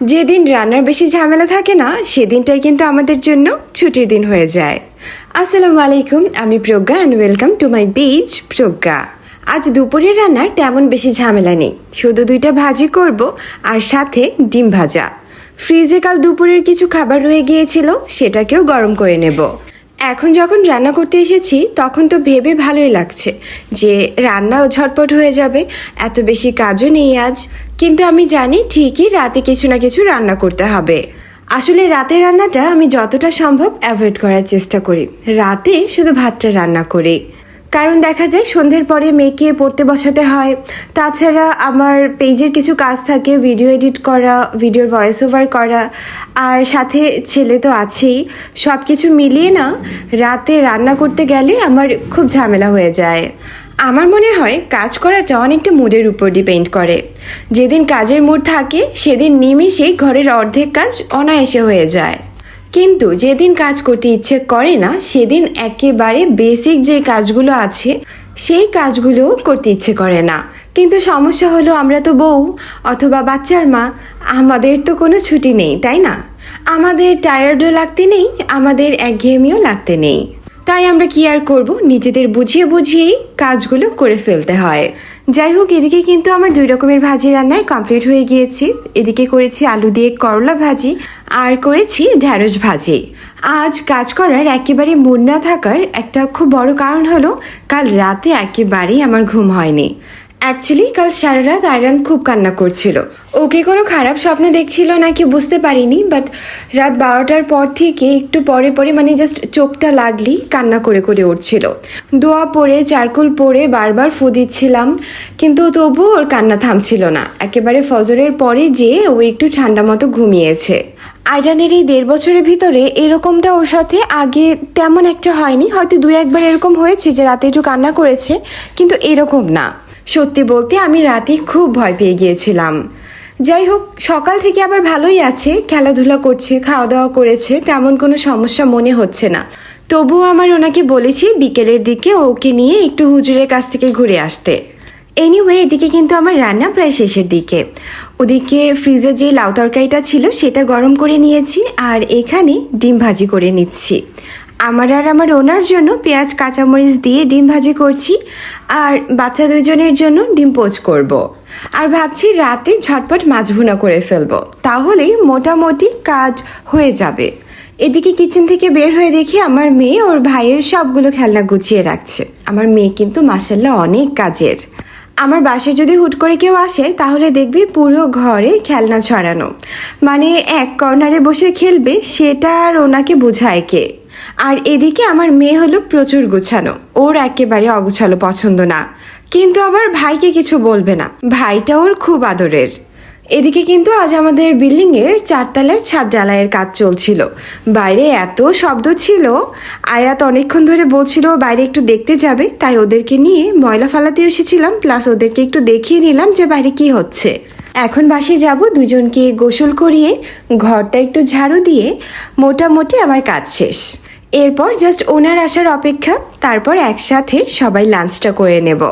যেদিন রান্নার বেশি ঝামেলা থাকে না, সেদিনটাই কিন্তু আমাদের জন্য ছুটির দিন হয়ে যায়। আসসালামু আলাইকুম, আমি Pragya and welcome to my page Pragya. আজ দুপুরের রান্নার তেমন বেশি ঝামেলা নেই। শুধু দুইটা ভাজি করব আর সাথে ডিম ভাজা। ফ্রিজে কাল দুপুরের কিছু খাবার রয়ে গিয়েছিল, সেটাকেও গরম করে নেব। এখন যখন রান্না করতে এসেছি, তখন তো ভেবে ভালোই লাগছে যে রান্নাও ঝটপট হয়ে যাবে, এত বেশি কাজও নেই আজ। কিন্তু আমি জানি ঠিকই রাতে কিছু না কিছু রান্না করতে হবে। আসলে রাতের রান্নাটা আমি যতটা সম্ভব অ্যাভয়েড করার চেষ্টা করি। রাতে শুধু ভাতটা রান্না করি। কারণ দেখা যায় সন্ধ্যের পরে মেয়েকে পড়তে বসাতে হয়। তাছাড়া আমার পেজের কিছু কাজ থাকে ভিডিও এডিট করা ভিডিওর ভয়েস ওভার করা। আর সাথে ছেলে তো আছেই। সব কিছু মিলিয়ে না রাতে রান্না করতে গেলে আমার খুব ঝামেলা হয়ে যায়। আমার মনে হয় কাজ করাটা অনেকটা মুডের উপর ডিপেন্ড করে। যেদিন কাজের মুড থাকে, সেদিন নিমিষেই ঘরের অর্ধেক কাজ অনায়াসে হয়ে যায়। কিন্তু যেদিন কাজ করতে ইচ্ছে করে না, সেদিন একেবারে বেসিক যে কাজগুলো আছে, সেই কাজগুলো করতে ইচ্ছে করে না। কিন্তু সমস্যা হলো আমরা তো বউ অথবা বাচ্চার মা, আমাদের তো কোনো ছুটি নেই, তাই না? আমাদের টায়ার্ডও লাগতে নেই, আমাদের একঘেয়েমিও লাগতে নেই। তাই আমরা কি আর করব? নিজেদের বুঝিয়ে বুঝিয়েই কাজগুলো করে ফেলতে হয়। যাই হোক, এদিকে কিন্তু আমার দুই রকমের ভাজি রান্নায় কমপ্লিট হয়ে গিয়েছি। এদিকে করেছি আলু দিয়ে করলা ভাজি আর করেছি ঢ্যাঁড়স ভাজি। আজ কাজ করার একেবারে মন না থাকার একটা খুব বড় কারণ হলো, কাল রাতে একেবারেই আমার ঘুম হয়নি। অ্যাকচুয়ালি কাল সারা রাত আয়রান খুব কান্না করছিল। ওকে কোনো খারাপ স্বপ্ন দেখছিল নাকি বুঝতে পারিনি বাট রাত বারোটার পর থেকে একটু পরে পরে মানে জাস্ট চোখটা লাগলেই কান্না করে করে উঠছিল। দোয়া পরে, চারকোল পরে বারবার ফু দিচ্ছিলাম, কিন্তু তবু ওর কান্না থামছিল না। একেবারে ফজরের পরে যেয়ে ও একটু ঠান্ডা মতো ঘুমিয়েছে। আইডানের এই দেড় বছরের ভিতরে এরকমটা ওর সাথে আগে তেমন একটা হয়নি। হয়তো দু একবার এরকম হয়েছে যে রাতে একটু কান্না করেছে, কিন্তু এরকম না। সত্যি বলতে আমি রাতে খুব ভয় পেয়ে গিয়েছিলাম। যাই হোক, সকাল থেকে আবার ভালোই আছে, খেলাধুলা করছে খাওয়া দাওয়া করেছে, তেমন কোনো সমস্যা মনে হচ্ছে না। তবুও আমার ওনাকে বলেছি বিকেলের দিকে ওকে নিয়ে একটু হুজুরের কাছ থেকে ঘুরে আসতে। এনিওয়ে এদিকে কিন্তু আমার রান্না প্রায় শেষের দিকে। ওদিকে ফ্রিজে যে লাউ তরকারিটা ছিল, সেটা গরম করে নিয়েছি আর এখানে ডিম ভাজি করে নিচ্ছি। আমার আর আমার ওনার জন্য পেঁয়াজ, কাঁচামরিচ দিয়ে ডিম ভাজি করছি আর বাচ্চা দুজনের জন্য ডিম পোচ করব। আর ভাবছি রাতে ঝটপট মাছ ভুনা করে ফেলব। তাহলেই মোটামুটি কাজ হয়ে যাবে। এদিকে কিচেন থেকে বের হয়ে দেখি আমার মেয়ে ওর ভাইয়ের সবগুলো খেলনা গুছিয়ে রাখছে। আমার মেয়ে কিন্তু মাসাল্লাহ অনেক কাজের। আমার বাসায় যদি হুট করে কেউ আসে, তাহলে দেখবি পুরো ঘরে খেলনা ছড়ানো। মানে এক কর্নারে বসে খেলবে, সেটা আর ওনাকে বোঝায় কে? আর এদিকে আমার মেয়ে হলো প্রচুর গোছানো। ওর একেবারে অগুছালো পছন্দ না। কিন্তু আবার ভাইকে কিছু বলবে না। ভাইটা ওর খুব আদরের। এদিকে কিন্তু আজ আমাদের বিল্ডিং এর চারতলার ছাদ ঢালাইয়ের কাজ চলছিল। বাইরে এত শব্দ ছিল, আয়াত অনেকক্ষণ ধরে বলছিল, বাইরে একটু দেখতে যাবে। তাই ওদেরকে নিয়ে ময়লা ফালাতে এসেছিলাম। প্লাস ওদেরকে একটু দেখিয়ে নিলাম যে বাইরে কি হচ্ছে। এখন বাসে যাব দুজনকে গোসল করিয়ে, ঘরটা একটু ঝাড়ু দিয়ে, মোটামুটি আমার কাজ শেষ। এরপর জাস্ট ওনার আসার অপেক্ষা তারপর একসাথে সবাই লাঞ্চটা করে নেব।